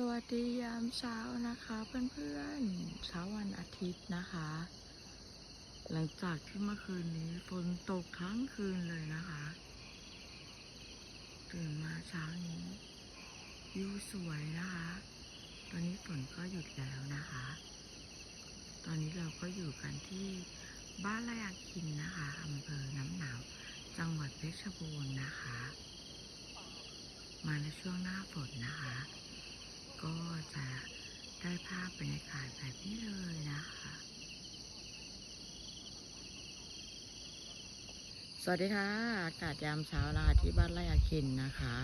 สวัสดียามเช้านะคะเพื่อนๆเช้าวันอาทิตย์นะคะ หลังจากที่เมื่อคืนนี้ฝนตกทั้งคืนเลยนะคะตื่นมาเช้านี้วิวสวยนะคะ ตอนนี้ฝนก็หยุดแล้วนะคะ ตอนนี้เราก็อยู่กันที่บ้านไร่อาคินนะคะอำเภอน้ำหนาวจังหวัดเพชรบูรณ์นะคะ มาในช่วงหน้าฝนนะคะ ก็จะได้ภาพบรรยากาศแบบนี้เลยนะคะ สวัสดีค่ะอากาศยามเช้านะคะที่บ้านไร่อาคินนะคะ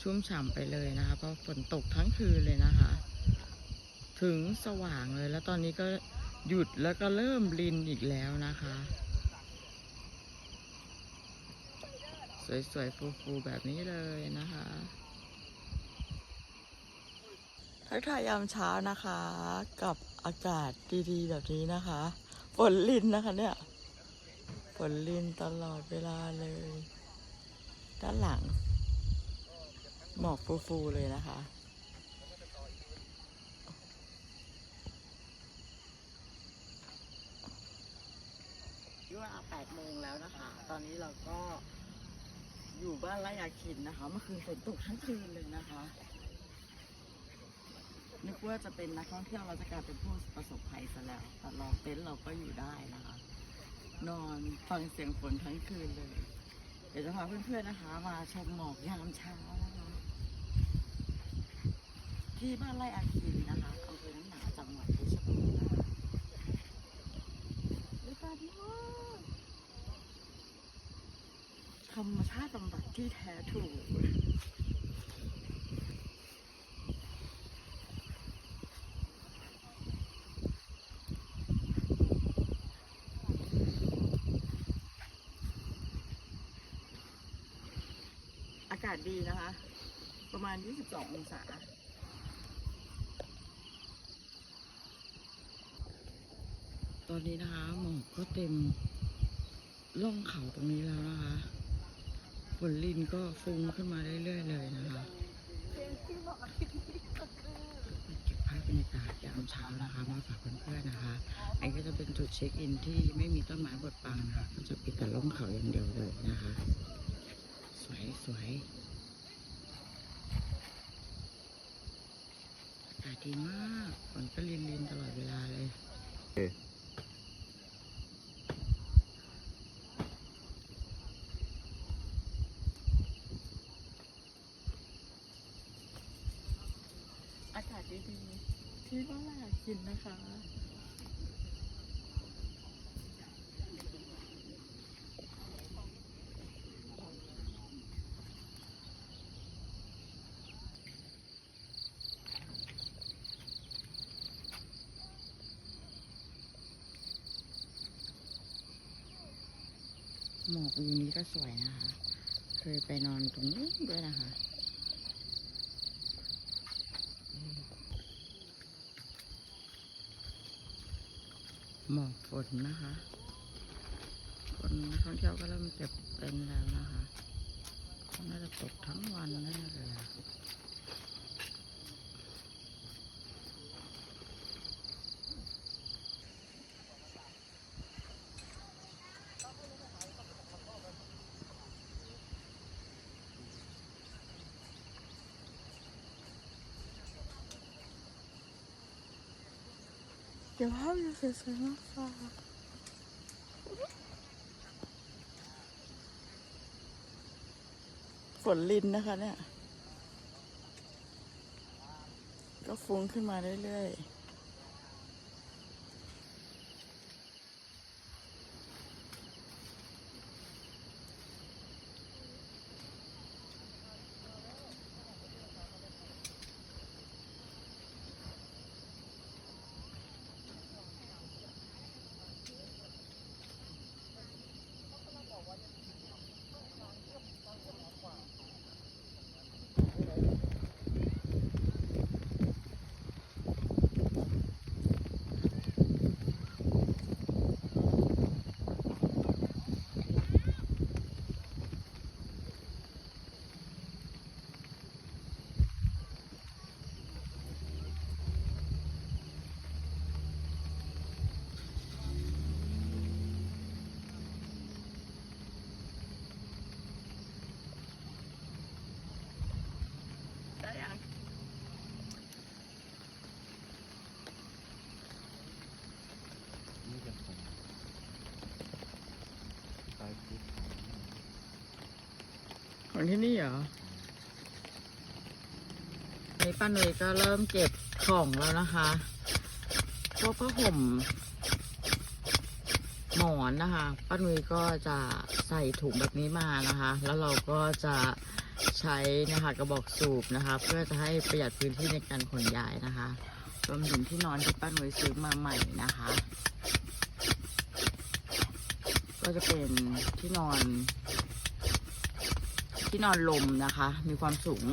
ชุ่มฉ่ำไปเลยนะคะ เพราะฝนตกทั้งคืนเลยนะคะ ถึงสว่างเลยแล้วตอนนี้ก็หยุดแล้วก็เริ่มรินอีกแล้วนะคะ สวยๆฟูๆแบบนี้เลยนะคะ ทักทายยามเช้านะคะ กับอากาศดีๆ แบบนี้นะคะฝนลินนะคะเนี่ยฝนลินตลอดเวลาเลย ด้านหลัง หมอกฟูๆเลยนะคะเวลา8โมงแล้วนะคะ ตอนนี้เราก็อยู่บ้านไร่ยาคินนะคะ เมื่อคืนฝนตกทั้งคืนเลยนะคะ นึกว่าจะเป็นนักท่องเที่ยวเราจะกลายเป็นผู้ประสบภัยซะแล้วแต่เราเต็นท์เราก็อยู่ได้นะคะ นอนฟังเสียงฝนทั้งคืนเลย เดี๋ยวจะพาเพื่อนๆนะคะ มาชมหมอกยามเช้านะคะ ที่บ้านไร่อาคินนะคะอำเภอน้ำหนาจังหวัดเพชรบูรณ์นะคะบรรยาดีมากธรรมชาติบำบัดที่แท้ถูก อากาศดีนะคะ ประมาณ 22 องศา ตอนนี้นะคะหมอกก็เต็มล่องเขาตรงนี้แล้วนะคะฝนลินก็ฟุ้งขึ้นมาเรื่อยๆเลยนะคะเก็บภาพบรรยากาศยามเช้านะคะมาฝากเพื่อนๆนะคะ อันนี้ก็จะเป็นจุดเช็คอินที่ไม่มีต้นไม้บดบังนะคะก็จะเป็นแต่ล่องเขาอย่างเดียวเลยนะคะ สวยสวยอากาศดีมากฝนก็ลินลินตลอดเวลาเลยอากาศดีๆที่บ้านอยากกินนะคะ หมอกวิวนี้ก็สวยนะคะ เคยไปนอนตรงนี้ด้วยนะคะหมอกฝนนะคะ คนนักท่องเที่ยวก็เริ่มเก็บเป็นแล้วนะคะน่าจะตกทั้งวันแน่เลย เดี๋ยวภาพจะสวยๆมากค่ะฝนลินนะคะเนี่ย ก็ฟุ้งขึ้นมาเรื่อยๆ ที่นี่เหรอนี่ป้านุ้ยก็เริ่มเก็บของแล้วนะคะพวกผ้าห่มหมอนนะคะป้านุ้ยก็จะใส่ถุงแบบนี้มานะคะ แล้วเราก็จะใช้นะคะกระบอกสูบนะคะ เพื่อจะให้ประหยัดพื้นที่ในการขนย้ายนะคะรวมถึงที่นอนที่ป้านุ้ยซื้อมาใหม่นะคะ ก็จะเป็นที่นอน ที่นอนลมนะคะ มีความสูง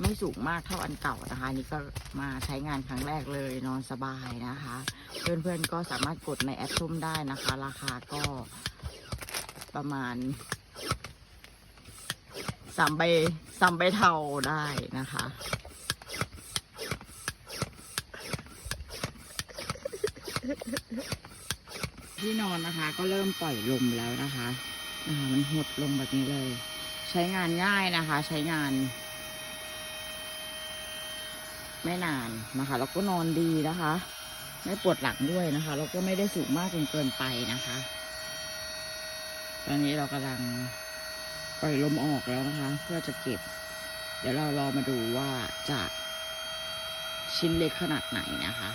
ไม่สูงมากเท่าอันเก่านะคะ นี่ก็มาใช้งานครั้งแรกเลยนอนสบายนะคะ เพื่อนๆก็สามารถกดในแอปส้มได้นะคะ ราคาก็ประมาณสามใบสามใบเทาได้นะคะ ที่นอนนะคะ ก็เริ่มปล่อยลมแล้วนะคะ อ่ามันหดลงแบบนี้เลย ช้งานง่ายนะคะ ใช้งาน ไม่นานนะคะ แล้วก็นอนดีนะคะ ไม่ปวดหลังด้วยนะคะ แล้วก็ไม่ได้สูงมากจนเกินไปนะคะ ตอนนี้เรากำลังปล่อยลมออกแล้วนะคะ เพื่อจะเก็บ เดี๋ยวเรารอมาดูว่าจะชิ้นเล็กขนาดไหนนะคะ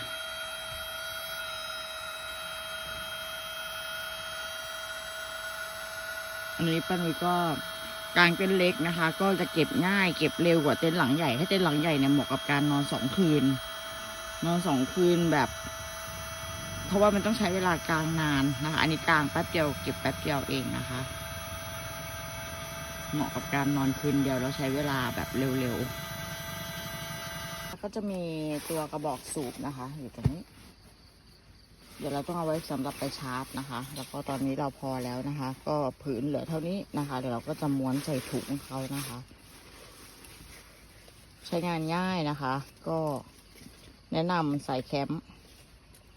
อันนี้ป้านุ้ยก็ กางเต็นท์เล็กนะคะ ก็จะเก็บง่ายเก็บเร็วกว่าเต็นท์หลังใหญ่ถ้าเต็นท์หลังใหญ่เนี่ยเหมาะกับการนอนสองคืน นอนสองคืนแบบ เพราะว่ามันต้องใช้เวลากลางนานนะคะ อันนี้กลางแป๊บเดียวเก็บแป๊บเดียวเองนะคะ เหมาะกับการนอนคืนเดียวแล้วใช้เวลาแบบเร็วๆแล้วก็จะมีตัวกระบอกสูบนะคะ อยู่ตรงนี้ เดี๋ยวเราต้องเอาไว้สำหรับไปชาร์จนะคะ แล้วก็ตอนนี้เราพอแล้วนะคะ ก็ผืนเหลือเท่านี้นะคะ เดี๋ยวเราก็จะม้วนใส่ถุงเขานะคะ ใช้งานง่ายนะคะ ก็แนะนำใส่แคมป์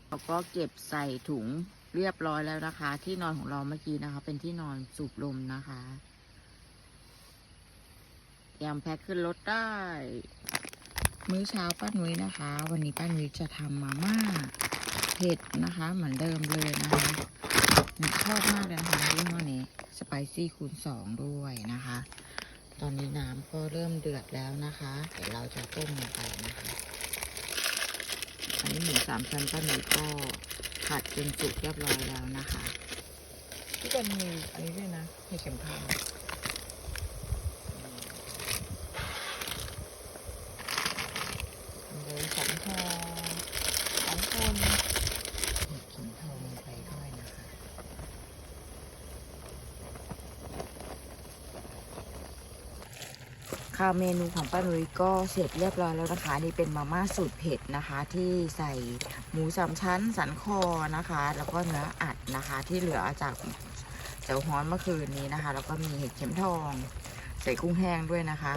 เราก็เก็บใส่ถุงเรียบร้อยแล้วนะคะ ที่นอนของเราเมื่อกี้นะคะ เป็นที่นอนสูบลมนะคะเตรียมแพ็คขึ้นรถได้ มื้อเช้าป้านุ้ยนะคะ วันนี้ป้านุ้ยจะทำมาม่า เผ็ดนะคะ เหมือนเดิมเลยนะคะชอบมากเลยนะคะยี่ห้อนี้สไปซี่คูณสองด้วยนะคะ ตอนนี้น้ำก็เริ่มเดือดแล้วนะคะ เดี๋ยวเราจะต้มลงไปนะคะ อันนี้หมูสามชั้นป้าหนูก็ผัดจนสุกเรียบร้อยแล้วนะคะ ที่จะมีอันนี้ด้วยนะให้เข็มทองเลยสองทองสองคนเห็ดเข็มทองลงไปด้วยนะคะ ค่ะเมนูของป้านุ้ยก็เสร็จเรียบร้อยแล้วนะคะ นี่เป็นมาม่าสูตรเผ็ดนะคะ ที่ใส่หมูสามชั้นสันคอนะคะ แล้วก็เนื้ออัดนะคะ ที่เหลือจากเจียวฮ้อนเมื่อคืนนี้นะคะ แล้วก็มีเห็ดเข็มทอง ใส่กุ้งแห้งด้วยนะคะ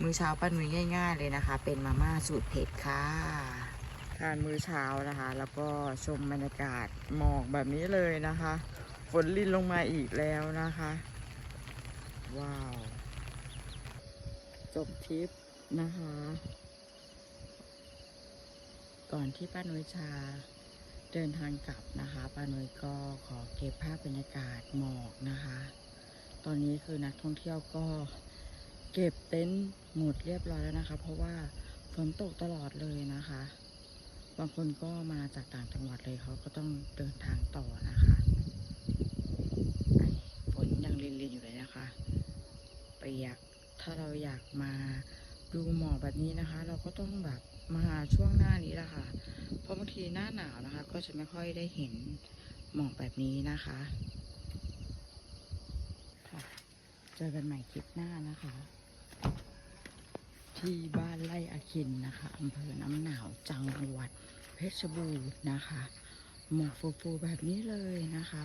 มื้อเช้าป้านุ้ยง่าย ๆ เลยนะคะ เป็นมาม่าสูตรเผ็ดค่ะทานมื้อเช้านะคะ แล้วก็ชมบรรยากาศหมอกแบบนี้เลยนะคะ ฝนลินลงมาอีกแล้วนะคะ ว้าว จบทริปนะคะ ก่อนที่ป้านุยชาเดินทางกลับนะคะป้านุยก็ขอเก็บภาพบรรยากาศหมอกนะคะ ตอนนี้คือนักท่องเที่ยวก็เก็บเต็นท์หมดเรียบร้อยแล้วนะคะ เพราะว่าฝนตกตลอดเลยนะคะ บางคนก็มาจากต่างจังหวัดเลยเขาก็ต้องเดินทางต่อนะคะฝนยังรินๆอยู่เลยนะคะเปียก ถ้าเราอยากมาดูหมอกแบบนี้นะคะ เราก็ต้องแบบมาช่วงหน้านี้แหละค่ะ เพราะบางทีหน้าหนาวนะคะ ก็จะไม่ค่อยได้เห็นหมอกแบบนี้นะคะค่ะเจอกันใหม่คลิปหน้านะคะ ที่บ้านไร่อาคินนะคะอำเภอน้ำหนาวจังหวัดเพชรบูรณ์นะคะ หมอกฟูๆแบบนี้เลยนะคะ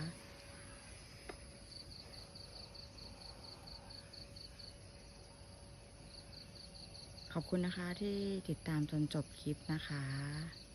อบคุณนะคะที่ติดตามจนจบคลิปนะคะ